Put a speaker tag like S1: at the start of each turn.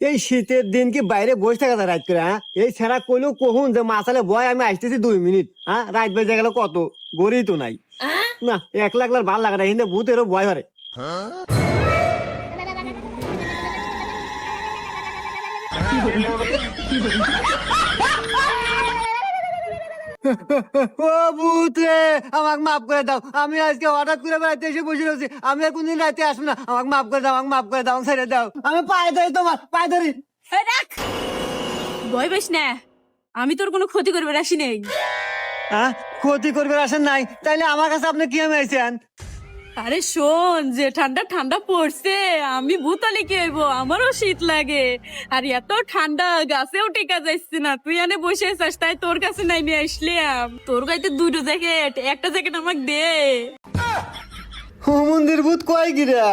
S1: এই শীতের দিন কি বাইরে বসে থাকা যায় রাত করে হ্যাঁ? এই ছেঁড়া কইলেও কহুন যে মাসালে বয় আমি আসতেছি দুই মিনিট হ্যাঁ? রাত বেজে গেল কত? গড়ি তো নাই। না এক লাখ লাখ ভালো লাগে না কিন্তু ভূতেরও ভয় করে ও আমাকে মাফ করে দাও। আমি আজকে হঠাৎ করে বেড়াতে এসে বসে রয়েছি। আমি আর কোনদিন রাতে আসব না। আমাকে মাফ করে দাও আমাকে মাফ করে দাও আমাকে ছেড়ে দাও। আমি পায়ে ধরি তোমার পায়ে ধরি।
S2: রাখ। ভয় পাইস না। আমি তোর কোনো ক্ষতি করবে আসি নেই।
S1: হ্যাঁ ক্ষতি করবে আসেন নাই। তাইলে আমার কাছে আপনি কি আমি আইছেন?
S2: আরে শোন যে ঠান্ডা ঠান্ডা পড়ছে আমি ভূতালি কি হইব? আমারও শীত লাগে। আর এত ঠান্ডা গাছেও টেকা যাচ্ছে না। তুই এনে বসে আছিস তাই তোর কাছে নাই নিয়ে আসলাম। তোর গাইতে দুটো জ্যাকেট একটা জ্যাকেট আমাকে দে।
S1: মন্দির ভূত কয় গিরা?